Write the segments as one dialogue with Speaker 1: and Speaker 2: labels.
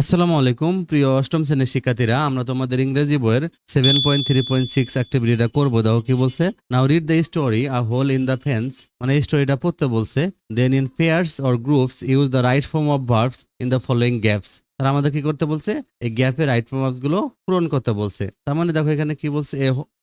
Speaker 1: আসসালামু আলাইকুম, প্রিয় অষ্টম শ্রেণির শিক্ষার্থীরা, আমরা তোমাদের ইংরেজি বইয়ের seven point three point six অ্যাক্টিভিটিটা করব। দেখো কি বলছে? Now read the story a hole in the fence মানে এই স্টোরিটা পড়তে বলছে then in pairs or groups use the right form of verbs in the following gaps তারা আমাদের কি করতে বলছে? এই গ্যাপের রাইট ফর্মগুলো পূরণ করতে বলছে। তার মানে দেখো এখানে কি বলছে?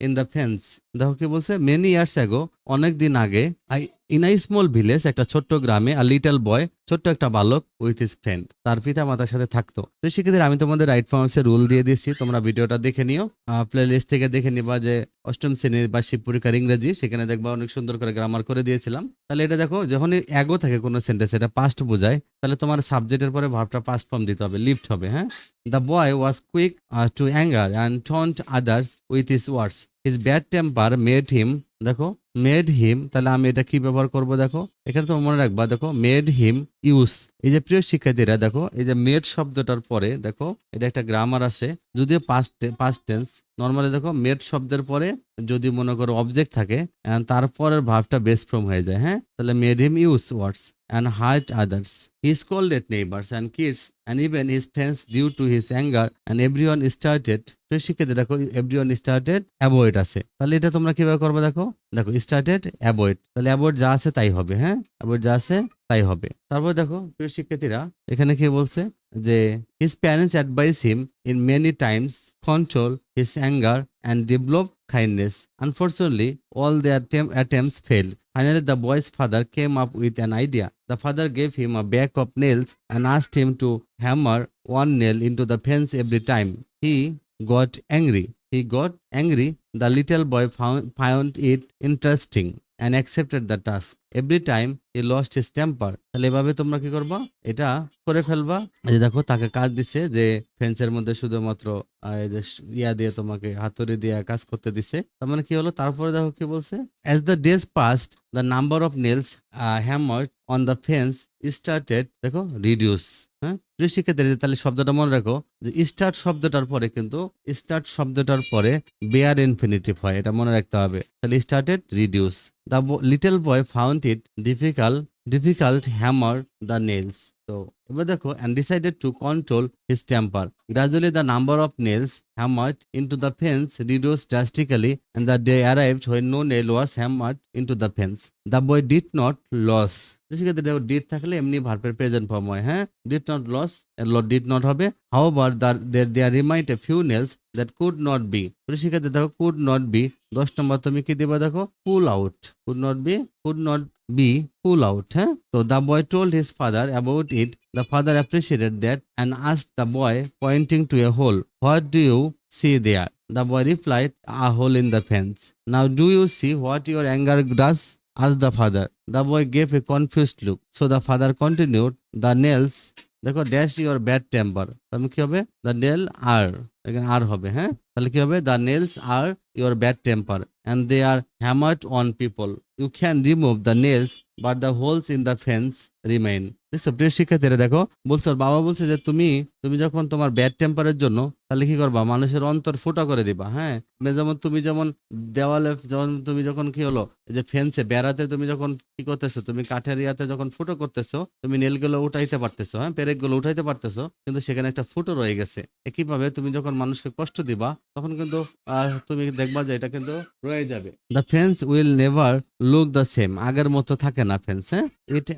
Speaker 1: ইন দ্য ফেন্স দেখো কি বলছে মেনি ইয়ার্স অ্যাগো অনেক দিন আগে I in a small village একটা ছোট্ট গ্রামে আর লিটল বয় ছোট্ট একটা বালক উইথ হিস ফ্রেন্ড তার পিতা মাতার সাথে থাকতো। তো সেক্ষেত্রে আমি তোমাদের রাইট ফর্মস এর রুল দিয়ে দিচ্ছি তোমরা ভিডিওটা দেখে নিও। প্লে লিস্ট থেকে দেখে নিবা যে, অষ্টম শ্রেণির বার্ষিক পরীক্ষার ইংরেজি, সেখানে দেখবা অনেক সুন্দর করে গ্রামার করে দিয়েছিলাম। তাহলে এটা দেখো যখন অ্যাগো থাকে কোনো সেন্টেন্স এটা পাস্ট বোঝায়, তাহলে তোমার সাবজেক্টের পরে ভাবটা পাস্ট ফর্ম দিতে হবে লিফট হবে হ্যাঁ? The boy was quick uh, to anger and taunted others with his words. His bad temper made him দেখো মেড হিম তাহলে আমি এটা কি ব্যবহার করব দেখো? এখানে তো মনে রাখবা, দেখো মেড হিম ইউজ এই যে প্রিয় শিক্ষার্থীরা, দেখো, এই যে মেড শব্দটার পরে, দেখো, এটা একটা গ্রামার আছে, যদিও পাস্ট পাস্ট টেন্স নর্মালি দেখো মেড শব্দের পরে যদি মনে করো অবজেক্ট থাকে তারপরের ভাবটা বেস ফ্রম হয়ে যায় হ্যাঁ? তাহলে made him use words and hurt others. He scolded neighbors and kids, and even his friends due to his anger, and everyone started তো শিখেতে দেখো এভরিওয়ান স্টার্টেড অ্যাভয়েড আছে তাহলে এটা তোমরা কীভাবে করবে দেখো দেখো স্টার্টেড অ্যাভয়েড তাহলে অ্যাভয়েড যা আছে তাই হবে হ্যাঁ অ্যাভয়েড যা আছে তাই হবে তারপর দেখো প্রিয় শিক্ষার্থীরা এখানে কি বলছে যে his parents advise him in many times control his anger and develop kindness. Unfortunately, all their attem- attempts failed. Finally, the boy's father came up with an idea. The father gave him a bag of nails and asked him to hammer one nail into the fence every time. He got angry. He got angry. The little boy found, found it interesting and accepted the task. Every time he lost his temper. তাহলে এভাবে তোমরা কি করবা এটা করে ফেলবা যে দেখো তাকে কাজ দিছে যে ফেন্সের মধ্যে শুধুমাত্র ইয়া দিয়ে তোমাকে হাতুড়ি দিয়ে কাজ করতে দিছে তার মানে কি হলো তারপরে দেখো কি বলছে as the days past the number of nails hammer on the fence started দেখো রিডিউস হ্যাঁ? প্রিয় শিক্ষার্থীরা তাহলে শব্দটা মনে রাখো যে স্টার্ট শব্দটার পরে কিন্তু স্টার্ট শব্দটার পরে বেয়ার ইনফিনিটিভ হয়, এটা মনে রাখতে হবে। তাহলে started reduce the little boy found it difficult difficult hammer the nails তো এবার দেখো and decided to control his temper gradually the number of nails hammered into the fence reduced drastically, and the day arrived when no nail was hammered into the fence. The boy did not lose. সেক্ষেত্রে দেখো did থাকলে এমনি ভার্বের present form হয় হ্যাঁ? Did not lose did not হবে। However there there remind a few nails that could not be সেক্ষেত্রে দেখো কুড নট বি দশ নম্বর তুমি কি দিবা দেখো? Pull out could not be could not be pull out. Huh? So the boy told his father about it. The father appreciated that and asked the boy, pointing to a hole, What do you see there? The boy replied, A hole in the fence. Now do you see what your anger does? asked the father. The boy gave a confused look. So the father continued, The nails দেখো dash your bad temper তাহলে কি হবে? The nail আর এখানে আর হবে হ্যাঁ? তাহলে কি হবে? The nails are your bad temper and they are hammered on people you can remove the nails but the holes in the fence remain দেখছ প্রিয় শিক্ষার্থীরা দেখো, বলছে বাবা বলছে যে তুমি তুমি যখন তোমার ব্যাড টেম্পারের জন্য, তাহলে কি করবা? মানুষের অন্তর ফুটা করে দিবা হ্যাঁ? মানে যেমন তুমি যেমন দেওয়ালে যখন তুমি যখন কি হলো যে ফেন্সে বেড়াতে তুমি যখন কি করতেছো, তুমি কাঠের ইয়াতে যখন ফুটো করতেছো, তুমি নেলগুলো উঠাইতে পারতেছো হ্যাঁ? পেরেকগুলো উঠাইতে পারতেছো, কিন্তু সেখানে একটা ফুটো রয়ে গেছে। একইভাবে তুমি যখন মানুষকে কষ্ট দিবা, তখন কিন্তু তুমি দেখবা যে এটা কিন্তু রয়ে যাবে। The fence will never look the same আগের মতো থাকে না ফেন্স হ্যাঁ? এটা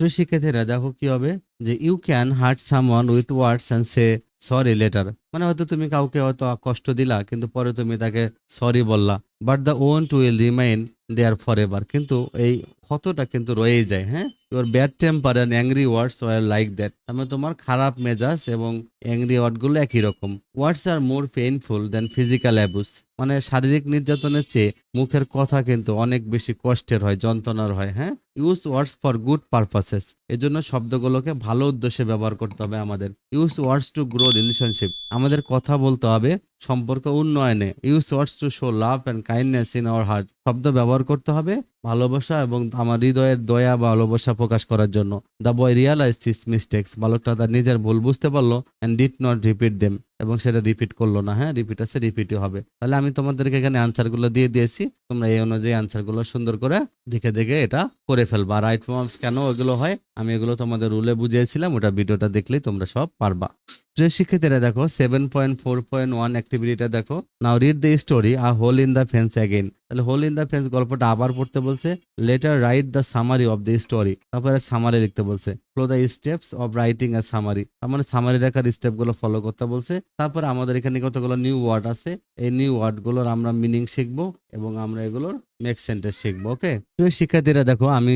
Speaker 1: প্রিয় শিক্ষার্থীরা দেখো কি হবে যে you can hurt someone with words and say sorry later মানে হয়তো তুমি কাউকে হয়তো কষ্ট দিলা, কিন্তু পরে তুমি তাকে সরি বললা। But the wound will remain there forever কিন্তু এই ক্ষতটা কিন্তু রয়েই যায় হ্যাঁ? Your bad temper and angry words were like that মানে তোমার খারাপ মেজাজ এবং অ্যাংরি ওয়ার্ডগুলো একই রকম। Words are more painful than physical abuse মানে শারীরিক নির্যাতনের চেয়ে মুখের কথা কিন্তু অনেক বেশি কষ্টের হয়, যন্ত্রণার হয় হ্যাঁ? Use words for good purposes এজন্য শব্দগুলোকে ভালো উদ্দেশ্যে ব্যবহার করতে হবে আমাদের। Use words to grow relationship আমাদের কথা বলতে হবে সম্পর্ক উন্নয়নে। Use words to show love and kindness in our heart শব্দ ব্যবহার করতে হবে ভালোবাসা এবং আমার হৃদয়ের দয়া বা ভালোবাসা প্রকাশ করার জন্য। The boy realise his mistakes বালকটা তার নিজের ভুল বুঝতে পারল and did not repeat them এবং সেটা রিপিট করল না হ্যাঁ? রিপিট আছে রিপিটই হবে। তাহলে আমি তোমাদেরকে এখানে আনসারগুলো দিয়ে দিয়েছি। তোমরা এই অনুযায়ী আনসারগুলো সুন্দর করে দেখে দেখে এটা করে ফেলবা। রাইট ফর্মস কেন এগুলো হয়? আমি এগুলো তোমাদের রুলে বুঝিয়েছিলাম, ওটা ভিডিওটা দেখলেই তোমরা সব পারবা। প্রিয় শিক্ষার্থীরা দেখো seven point four point one অ্যাক্টিভিটিটা দেখো। Now read the story a hole in the fence again তাহলে হোল ইন দ্য ফেন্স গল্পটা আবার পড়তে বলছে। Later write the summary of the story তারপরে সামারি লিখতে বলছে। Follow the steps of writing a summary তার মানে সামারি লেখার স্টেপগুলো ফলো করতে বলছে। তারপরে আমাদের এখানে কতগুলো নিউ ওয়ার্ড আছে? এই নিউ ওয়ার্ডগুলোর আমরা মিনিং শিখব এবং আমরা এগুলোর মেক সেন্টেন্স শিখব ওকে প্রিয় শিক্ষার্থীরা, দেখো আমি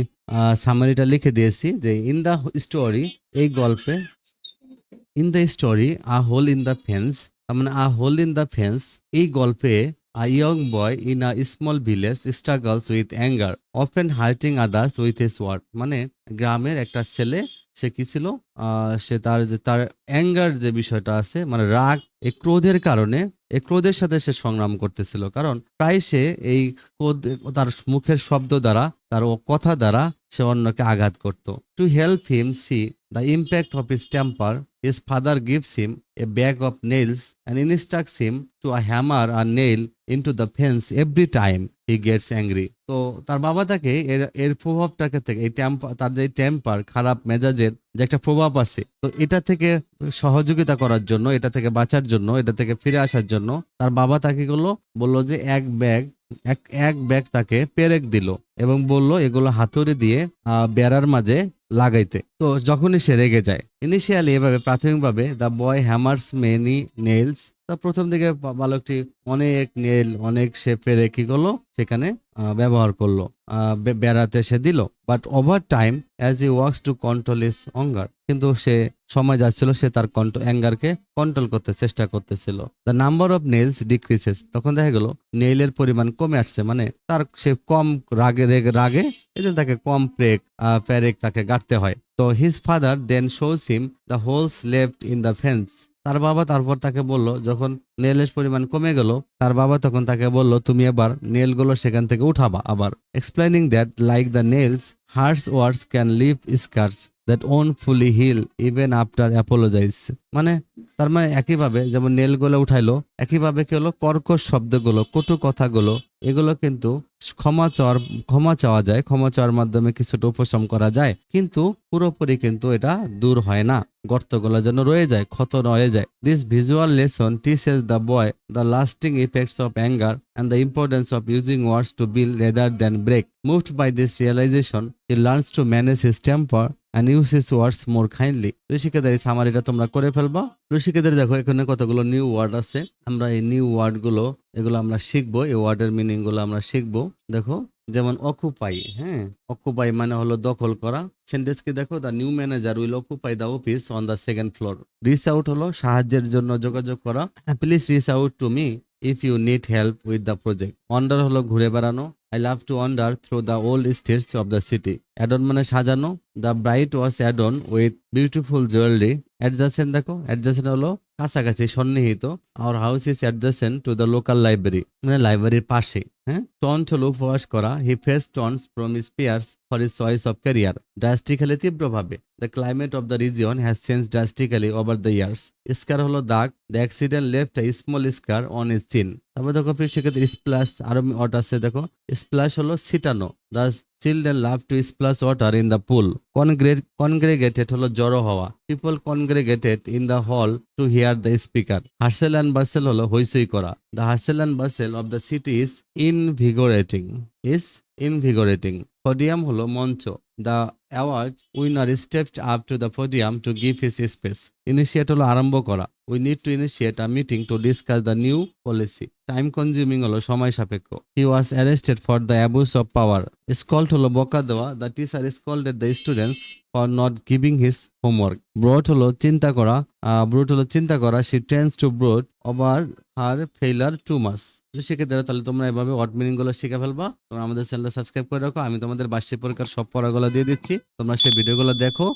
Speaker 1: সামারিটা লিখে দিয়েছি যে ইন দ্য স্টোরি এই গল্পে in the story a hole in the fence তার মানে a hole in the fence এই গল্পে a young boy in a small village struggles with anger often hurting others with his word মানে গ্রামের একটা ছেলে সে কি ছিল? সে তার যে, তার অ্যাঙ্গার যে বিষয়টা আছে মানে রাগ এই ক্রোধের কারণে এই ক্রোধের সাথে সে সংগ্রাম করতেছিল। কারণ প্রায় সে এই ক্রোধ, তার মুখের শব্দ দ্বারা, তার ও কথা দ্বারা সে অন্যকে আঘাত করত। To help him see the impact of his temper his father gives him a bag of nails and instructs him to a hammer R nail into the fence every time he gets angry তো তার বাবা তাকে এর এর প্রভাবটাকে থেকে, এই temper তার যে টেম্পার খারাপ মেজাজের যে একটা প্রভাব আছে, তো এটা থেকে সহযোগিতা করার জন্য, এটা থেকে বাঁচার জন্য, এটা থেকে ফিরে আসার জন্য, তার বাবা তাকে গুলো, বলল যে এক ব্যাগ, এক এক ব্যাগ তাকে পেরেক দিল এবং বলল এগুলো হাতুড়ি দিয়ে বেড়ার মাঝে লাগাইতে। তো যখনই সে রেগে যায় ইনিশিয়ালি এভাবে প্রাথমিকভাবে the boy hammers many nails তা প্রথম দিকে বালকটি অনেক নেল অনেক সে পেরে কি করল সেখানে ব্যবহার করল বেড়াতে সে দিল। But over time as he works to control his anger কিন্তু সে সময় যাচ্ছিল, সে তার অ্যাঙ্গারকে কন্ট্রোল করতে চেষ্টা করতেছিল। The number of nails decreases তখন দেখা গেল নেইলের পরিমাণ কমে আসছে মানে তার সে কম রাগে, রেগে, রাগে, এই জন্য তাকে কম প্রেক প্যারেক তাকে গাঁটতে হয়। তো his father then shows him the holes left in the fence তার বাবা তারপর তাকে বলল, যখন নেলের পরিমাণ কমে গেল, তার বাবা তখন তাকে বলল, তুমি এবার নেলগুলো সেখান থেকে উঠাবা। আবার explaining that like the nails harsh words can leave scars that won't fully heal even after apologize মানে তার মানে একইভাবে, যেমন নেলগুলো উঠাইলো, একইভাবে কি হলো? কর্কশ শব্দগুলো, কটু কথাগুলো এগুলো কিন্তু ক্ষমা চাওয়ার, ক্ষমা চাওয়া যায়, ক্ষমা চাওয়ার মাধ্যমে কিছুটা উপশম করা যায়, কিন্তু পুরোপুরি কিন্তু এটা দূর হয় না, গর্তগুলো যেন রয়ে যায় ক্ষত রয়ে যায়। This visual lesson teaches the boy the lasting effects of anger and the importance of using words to build rather than break moved by this realization he learns to manage his temper and use his words more kindly. ঋষিকেদের এই সামারিটা তোমরা করে ফেলবা। ঋষিকেদের দেখো, এখানে কতগুলো new word আছে। আমরা এই নিউ ওয়ার্ডগুলো এগুলো আমরা শিখব, এই ওয়ার্ডের মিনিংগুলো আমরা শিখব। দেখো, যেমন অকুপাই হ্যাঁ? অকুপাই মানে হলো দখল করা। সেন্টেন্স কি দেখো the new manager will occupy the office on the second floor reach out হলো, সাহায্যের জন্য যোগাযোগ করা। Please reach out to me if you need help with the project wander হলো ঘুরে বেড়ানো। I love to wander through the old streets of the city adorn মানে সাজানো। The bride was adorn with beautiful jewellery adjacent দেখো adjacent হলো কাছাকাছি সন্নিহিত our house is adjacent to the local library মানে লাইব্রেরির পাশে হ্যাঁ? টন্ট উপবাস করা he face taunts from his peers for his choice of career drastically তীব্রভাবে। The climate of the region has change drastically over the years scar হলো দাগ the accident left a small scar on his chin তারপর দেখো সেক্ষেত্রে splash আরও অট আছে দেখো? Splash হলো ছিটানো the children love to splash water in the pool congregated হলো জড়ো হওয়া। People congregated in the hall to hear the speaker herself and bustle হলো হইসই করা। The herself and bustle of the city is invigorating is invigorating podium হলো মঞ্চ। The award winner stepped up to the podium to give his speech initiate হলো আরম্ভ করা। We need to initiate a meeting to discuss the new policy time consuming হলো সময় সাপেক্ষ। He was arrested for the abuse of power scold হলো বকা দেওয়া। The teacher scolded the students for not giving his homework brood হলো চিন্তা করা। Brood হলো চিন্তা করা। She tends to brood over her failure to মাস সেক্ষেত্রে তাহলে তোমরা এভাবে ওয়ার্ড মিনিংগুলো শিখে ফেলবা। তোমরা আমাদের চ্যানেলটা সাবস্ক্রাইব করে রাখো। আমি তোমাদের বার্ষিক পরীক্ষার সব পড়াগুলো দিয়ে দিচ্ছি। তোমরা সেই ভিডিওগুলো দেখো।